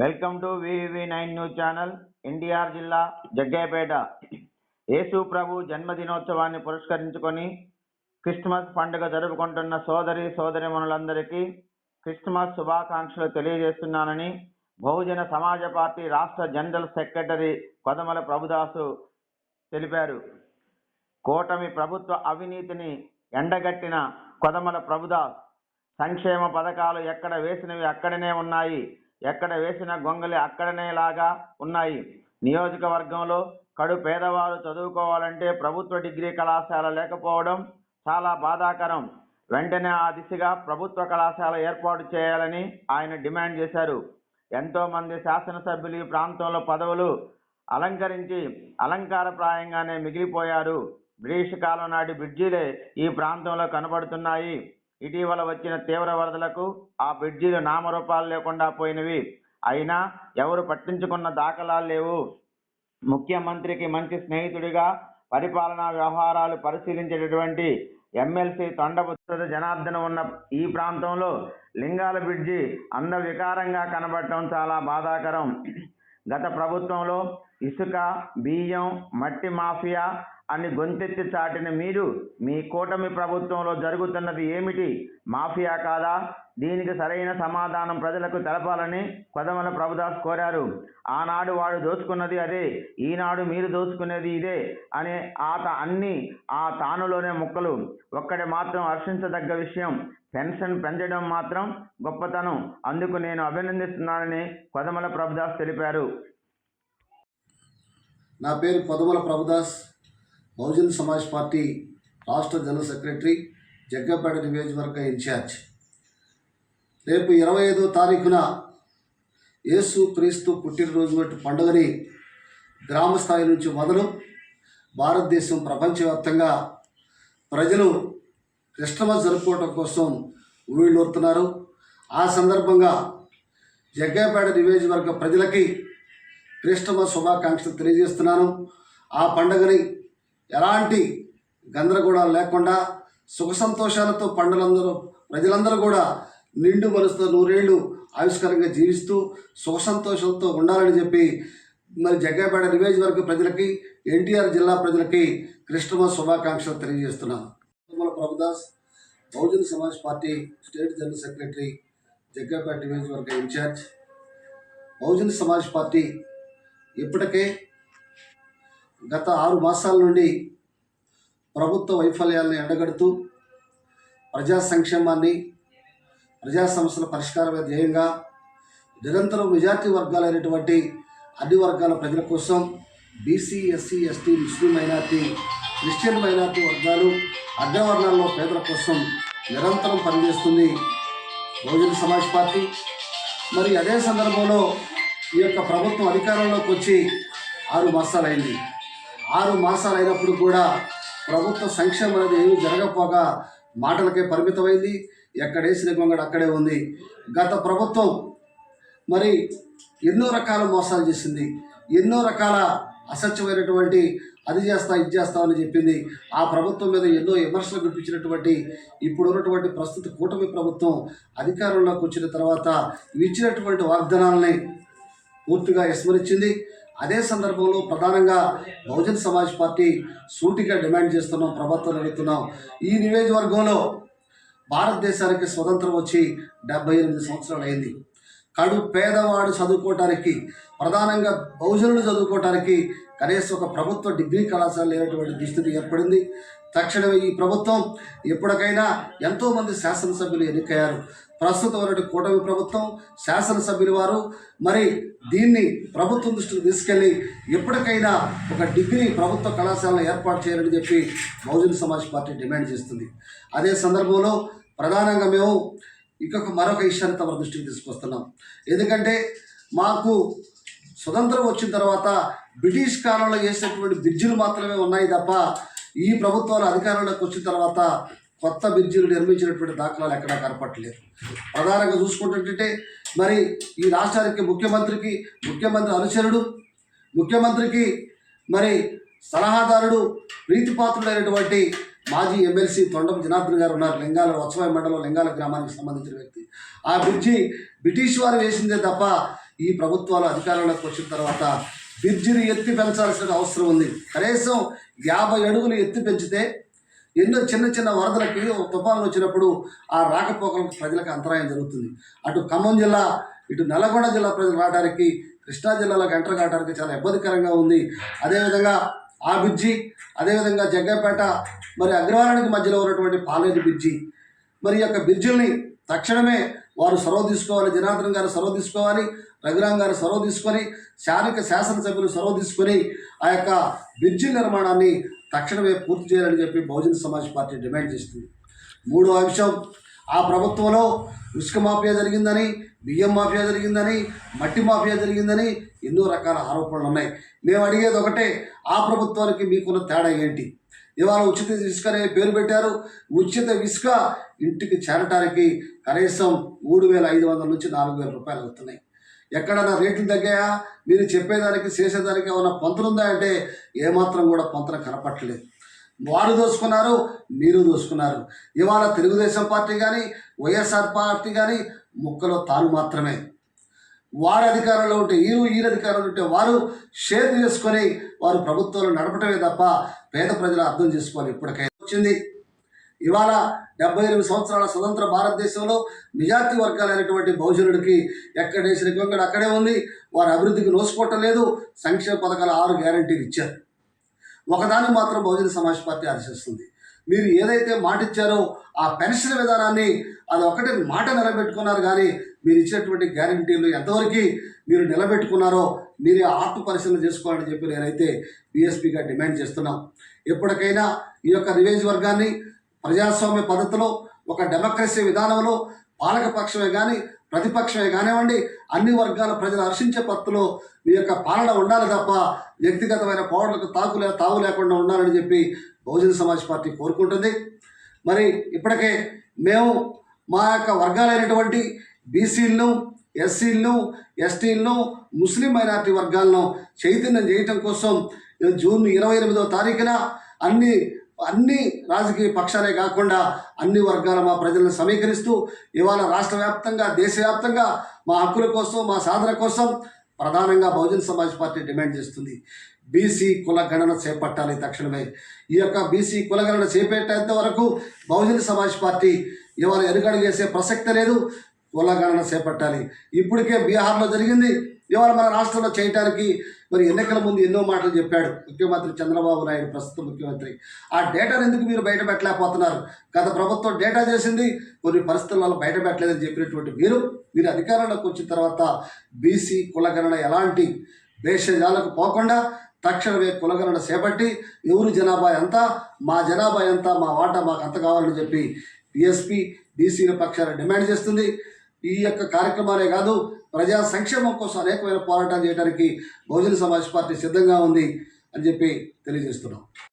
Welcome to V V nine news channel NTR జిల్లా జగ్గయ్యపేట. యేసు ప్రభు జన్మదినోత్సవాన్ని పురస్కరించుకొని Christmas పండుగ జరుపుకుంటున్న సోదరి సోదరిమణులందరికీ క్రిస్మస్ శుభాకాంక్షలు తెలియజేస్తున్నానని బహుజన సమాజ పార్టీ రాష్ట్ర జనరల్ సెక్రటరీ కొదమల ప్రభుదాసు తెలిపారు. కూటమి ప్రభుత్వ అవినీతిని ఎండగట్టిన కొదమల ప్రభుదాస్ సంక్షేమ పథకాలు ఎక్కడ వేసినవి అక్కడనే ఉన్నాయి. ఎక్కడ వేసిన గొంగలి అక్కడనే లాగా ఉన్నాయి. నియోజకవర్గంలో కడు పేదవారు చదువుకోవాలంటే ప్రభుత్వ డిగ్రీ కళాశాల లేకపోవడం చాలా బాధాకరం. వెంటనే ఆ దిశగా ప్రభుత్వ కళాశాల ఏర్పాటు చేయాలని ఆయన డిమాండ్ చేశారు. ఎంతోమంది శాసనసభ్యులు ఈ ప్రాంతంలో పదవులు అలంకరించి అలంకారప్రాయంగానే మిగిలిపోయారు. బ్రిటిష్ కాలం నాటి బ్రిడ్జీలే ఈ ప్రాంతంలో కనబడుతున్నాయి. ఇటీవల వచ్చిన తీవ్ర వరదలకు ఆ బ్రిడ్జీలు నామరూపాలు లేకుండా పోయినవి. అయినా ఎవరు పట్టించుకున్న దాఖలాలు లేవు. ముఖ్యమంత్రికి మంచి స్నేహితుడిగా పరిపాలనా వ్యవహారాలు పరిశీలించేటటువంటి ఎమ్మెల్సీ తొండబుద్ధ జనార్దన్ ఉన్న ఈ ప్రాంతంలో లింగాల బ్రిడ్జి అందవికారంగా కనబడటం చాలా బాధాకరం. గత ప్రభుత్వంలో ఇసుక బియ్యం మట్టి మాఫియా అని గొంతెత్తి చాటిన మీరు మీ కూటమి ప్రభుత్వంలో జరుగుతున్నది ఏమిటి? మాఫియా కాదా? దీనికి సరైన సమాధానం ప్రజలకు తెలపాలని కొదమల ప్రభుదాస్ కోరారు. ఆనాడు వాడు దోచుకున్నది అదే ఈనాడు మీరు దోచుకునేది ఇదే అనే ఆత అన్ని ఆ తానులోనే ముక్కలు. ఒక్కడి మాత్రం హర్షించదగ్గ విషయం పెన్షన్ పెంచడం మాత్రం గొప్పతనం. అందుకు నేను అభినందిస్తున్నానని కొదమల ప్రభుదాస్ తెలిపారు. నా పేరు కొదమల ప్రభుదాస్. బహుజన్ సమాజ్ పార్టీ రాష్ట్ర జనరల్ సెక్రటరీ జగ్గపేట నియోజకవర్గ ఇన్ఛార్జ్. రేపు ఇరవై ఐదో తారీఖున యేసు క్రీస్తు పుట్టినరోజు వంటి పండుగని గ్రామ స్థాయి నుంచి మొదలు భారతదేశం ప్రపంచవ్యాప్తంగా ప్రజలు క్రిస్టమస్ జరుపుకోవడం కోసం ఊళ్ళూరుతున్నారు. ఆ సందర్భంగా జగ్గపేట నియోజకవర్గ ప్రజలకి క్రిస్టమస్ శుభాకాంక్షలు తెలియజేస్తున్నాను. ఆ పండుగని ఎలాంటి గందరగోళాలు లేకుండా సుఖ సంతోషాలతో పండులందరూ ప్రజలందరూ కూడా నిండు మనసుతో నూరేళ్ళు ఆవిష్కరంగా జీవిస్తూ సుఖ సంతోషంతో ఉండాలని చెప్పి మరి జగ్గపేట నియోజకవర్గ ప్రజలకి ఎన్టీఆర్ జిల్లా ప్రజలకి క్రిస్టమస్ శుభాకాంక్షలు తెలియజేస్తున్నాను. Tirumala Prabhudas Bahujana Samaj party state general secretary Jaggapeta నియోజకవర్గ ఇన్ఛార్జ్ బహుజన సమాజ్ పార్టీ ఇప్పటికే గత ఆరు మాసాల నుండి ప్రభుత్వ వైఫల్యాలను ఎండగడుతూ ప్రజా సంక్షేమాన్ని ప్రజా సమస్యల పరిష్కారమే ధ్యేయంగా నిరంతరం మెజార్టీ వర్గాలైనటువంటి అన్ని వర్గాల ప్రజల కోసం BC SC ST Muslim minority Christian minority వర్గాలు అగ్రవర్ణాల్లో పేదల కోసం నిరంతరం పనిచేస్తుంది బహుజన సమాజ్ పార్టీ. మరి అదే సందర్భంలో ఈ యొక్క ప్రభుత్వం అధికారంలోకి వచ్చి ఆరు మాసాలైంది. ఆరు మాసాలు అయినప్పుడు కూడా ప్రభుత్వ సంక్షేమం అనేది ఏమీ జరగకపోగా మాటలకే పరిమితమైంది. ఎక్కడేసిన గొంగడు అక్కడే ఉంది. గత ప్రభుత్వం మరి ఎన్నో రకాల మోసాలు చేసింది. ఎన్నో రకాల అసత్యమైనటువంటి అది చేస్తా ఇది చేస్తామని చెప్పింది. ఆ ప్రభుత్వం మీద ఎన్నో విమర్శలు గుప్పించినటువంటి ఇప్పుడు ఉన్నటువంటి ప్రస్తుత కూటమి ప్రభుత్వం అధికారంలోకి వచ్చిన తర్వాత ఇచ్చినటువంటి వాగ్దానాలని పూర్తిగా విస్మరించింది. అదే సందర్భంలో ప్రధానంగా బహుజన్ సమాజ్ పార్టీ సూటిగా డిమాండ్ చేస్తున్నాం ప్రభుత్వం అడుగుతున్నాం ఈ నియోజకవర్గంలో భారతదేశానికి స్వతంత్రం వచ్చి డెబ్బై ఎనిమిది సంవత్సరాలు అయింది. కడు పేదవాడు చదువుకోవటానికి ప్రధానంగా బహుజనులు చదువుకోవటానికి కనీసం ఒక ప్రభుత్వ డిగ్రీ కళాశాల లేనటువంటి దుస్థితి ఏర్పడింది. తక్షణమే ఈ ప్రభుత్వం ఎప్పటికైనా ఎంతోమంది శాసనసభ్యులు ఎన్నికయ్యారు. ప్రస్తుతం ఉన్నటువంటి కూటమి ప్రభుత్వం శాసనసభ్యులు వారు. మరి దీన్ని ప్రభుత్వం దృష్టికి తీసుకెళ్ళి ఎప్పటికైనా ఒక డిగ్రీ ప్రభుత్వ కళాశాలను ఏర్పాటు చేయాలని చెప్పి బహుజన సమాజ్ పార్టీ డిమాండ్ చేస్తుంది. అదే సందర్భంలో ప్రధానంగా మేము ఇంకొక మరొక విషయాన్ని తమ దృష్టికి తీసుకొస్తున్నాం. ఎందుకంటే మాకు స్వతంత్రం వచ్చిన తర్వాత బ్రిటిష్ కాలంలో చేసినటువంటి బ్రిడ్జిలు మాత్రమే ఉన్నాయి తప్ప ఈ ప్రభుత్వాలు అధికారంలోకి వచ్చిన తర్వాత కొత్త బ్రిడ్జిలు నిర్మించినటువంటి దాఖలాలు ఎక్కడా కనపట్టలేదు ప్రధానంగా చూసుకుంటుంటే మరి ఈ రాష్ట్రానికి ముఖ్యమంత్రికి ముఖ్యమంత్రి అనుచరుడు ముఖ్యమంత్రికి మరి సలహాదారుడు ప్రీతిపాత్రుడైనటువంటి మాజీ ఎమ్మెల్సీ తొండం జనార్దన్ గారు ఉన్నారు. లింగాల వత్సవాయి మండలం లింగాల గ్రామానికి సంబంధించిన వ్యక్తి. ఆ బ్రిడ్జి బ్రిటిష్ వారు వేసిందే తప్ప ఈ ప్రభుత్వాలు అధికారంలోకి వచ్చిన తర్వాత బ్రిడ్జిని ఎత్తి పెంచాల్సిన అవసరం ఉంది. కనీసం యాభై అడుగులు ఎత్తి పెంచితే ఎన్నో చిన్న చిన్న వరదలకి తుఫాన్లు వచ్చినప్పుడు ఆ రాకపోకలకు ప్రజలకు అంతరాయం జరుగుతుంది. అటు ఖమ్మం జిల్లా ఇటు నల్గొండ జిల్లా ప్రజలు రావడానికి కృష్ణా జిల్లాలోకి ఎంటర్ కావడానికి చాలా ఇబ్బందికరంగా ఉంది. అదేవిధంగా ఆ బ్రిడ్జి అదేవిధంగా జగ్గపేట మరి అగ్రవారానికి మధ్యలో ఉన్నటువంటి పాలేరు బ్రిడ్జి. మరి ఈ యొక్క బ్రిడ్జిల్ని తక్షణమే వారు సొరవ తీసుకోవాలి జనార్దన్ గారు సొరవ తీసుకోవాలి రఘురామ్ గారు సొరవ తీసుకొని స్థానిక శాసనసభ్యులు సొరవ తీసుకొని ఆ యొక్క బ్రిడ్జి నిర్మాణాన్ని తక్షణమే పూర్తి చేయాలని చెప్పి బహుజన సమాజ్ పార్టీ డిమాండ్ చేస్తుంది. మూడో అంశం ఆ ప్రభుత్వంలో ఇసుక మాఫియా జరిగిందని బియ్యం మాఫియా జరిగిందని మట్టి మాఫియా జరిగిందని ఎన్నో రకాల ఆరోపణలు ఉన్నాయి. మేము అడిగేది ఒకటే ఆ ప్రభుత్వానికి మీకున్న తేడా ఏంటి? ఇవాళ ఉచిత ఇసుక అనే పేరు పెట్టారు. ఉచిత ఇసుక ఇంటికి చేరటానికి కనీసం మూడు వేల ఐదు వందల నుంచి నాలుగు వేల రూపాయలు అవుతున్నాయి ఎక్కడైనా రేట్లు తగ్గాయా? మీరు చెప్పేదానికి చేసేదానికి ఏమైనా పొంతనుందా అంటే ఏమాత్రం కూడా పొంతన కనపట్టలేదు వారు దోసుకున్నారు మీరు దోసుకున్నారు. ఇవాళ తెలుగుదేశం పార్టీ కానీ వైఎస్ఆర్ పార్టీ కానీ ముక్కలో తాను మాత్రమే. వారు అధికారంలో ఉంటే వీరు వీరు అధికారంలో ఉంటే వారు షేర్ చేసుకొని వారు ప్రభుత్వాలు నడపటమే తప్ప పేద ప్రజలు అర్థం చేసుకోవాలి ఇప్పటికైనా వచ్చింది. ఇవాళ డెబ్బై ఎనిమిది సంవత్సరాల స్వతంత్ర భారతదేశంలో మెజార్టీ వర్గాలైనటువంటి బహుజనుడికి ఎక్కడ వేసిన గొంగడు అక్కడే ఉంది. వారి అభివృద్ధికి నోసుకోవటం లేదు. సంక్షేమ పథకాల ఆరు గ్యారంటీలు ఇచ్చారు. ఒకదాన్ని మాత్రం బహుజన సమాజ్ పార్టీ ఆశిస్తుంది మీరు ఏదైతే మాట ఇచ్చారో ఆ పెన్షన్ విధానాన్ని అది ఒకటి మాట నిలబెట్టుకున్నారు. కానీ మీరు ఇచ్చినటువంటి గ్యారంటీలు ఎంతవరకు మీరు నిలబెట్టుకున్నారో మీరే ఆత్మ పరిశీలన చేసుకోవాలని చెప్పి నేనైతే బీఎస్పీగా డిమాండ్ చేస్తున్నాం. ఎప్పటికైనా ఈ యొక్క నియోజకవర్గాన్ని ప్రజాస్వామ్య పద్ధతిలో ఒక డెమోక్రసీ విధానంలో పాలకపక్షమే కానీ ప్రతిపక్షమే కానివ్వండి అన్ని వర్గాల ప్రజలు హర్షించే పత్తులో మీ యొక్క పాలన ఉండాలి తప్ప వ్యక్తిగతమైన పౌరులకు తాకులే తాగు తావు లేకుండా ఉండాలని చెప్పి బహుజన సమాజ్ పార్టీ కోరుకుంటుంది. మరి ఇప్పటికే మేము మా యొక్క వర్గాలైనటువంటి బీసీలను ఎస్సీలను ఎస్టీలను ముస్లిం మైనార్టీ వర్గాలను చైతన్యం చేయటం కోసం జూన్ ఇరవై ఎనిమిదవ తారీఖున అన్ని అన్ని రాజకీయ పక్షాలే కాకుండా అన్ని వర్గాల మా ప్రజలను సమీకరిస్తూ ఇవాళ రాష్ట్ర వ్యాప్తంగా దేశవ్యాప్తంగా మా హక్కుల కోసం మా సాధన కోసం ప్రధానంగా బహుజన్ సమాజ్ పార్టీ డిమాండ్ చేస్తుంది. బీసీ కుల గణన చేపట్టాలి తక్షణమే. ఈ యొక్క బీసీ కుల గణన చేపట్టేంత వరకు బహుజన్ సమాజ్ పార్టీ ఇవాళ ఎరుగడు చేసే ప్రసక్తి లేదు. కుల గణన చేపట్టాలి. ఇప్పటికే బీహార్లో జరిగింది. ఇవాళ మన రాష్ట్రంలో చేయటానికి మరి ఎన్నికల ముందు ఎన్నో మాటలు చెప్పాడు ముఖ్యమంత్రి చంద్రబాబు నాయుడు ప్రస్తుత ముఖ్యమంత్రి. ఆ డేటాను ఎందుకు మీరు బయట పెట్టలేకపోతున్నారు గత ప్రభుత్వం డేటా చేసింది కొన్ని పరిస్థితులలో బయట పెట్టలేదని చెప్పినటువంటి మీరు మీరు అధికారంలోకి వచ్చిన తర్వాత బీసీ కులగణన ఎలాంటి భేషజాలకు పోకుండా తక్షణమే కులగణన చేపట్టి ఎవరు జనాభా ఎంత మా జనాభా ఎంత మా వాటా మాకు అంత కావాలని చెప్పి బీఎస్పీ బీసీల పక్షాన డిమాండ్ చేస్తుంది. ఈ యొక్క కార్యక్రమాలే కాదు ప్రజా సంక్షేమం కోసం అనేకమైన పోరాటాలు చేయడానికి బహుజన సమాజ్ పార్టీ సిద్ధంగా ఉంది అని చెప్పి తెలియజేస్తున్నాం.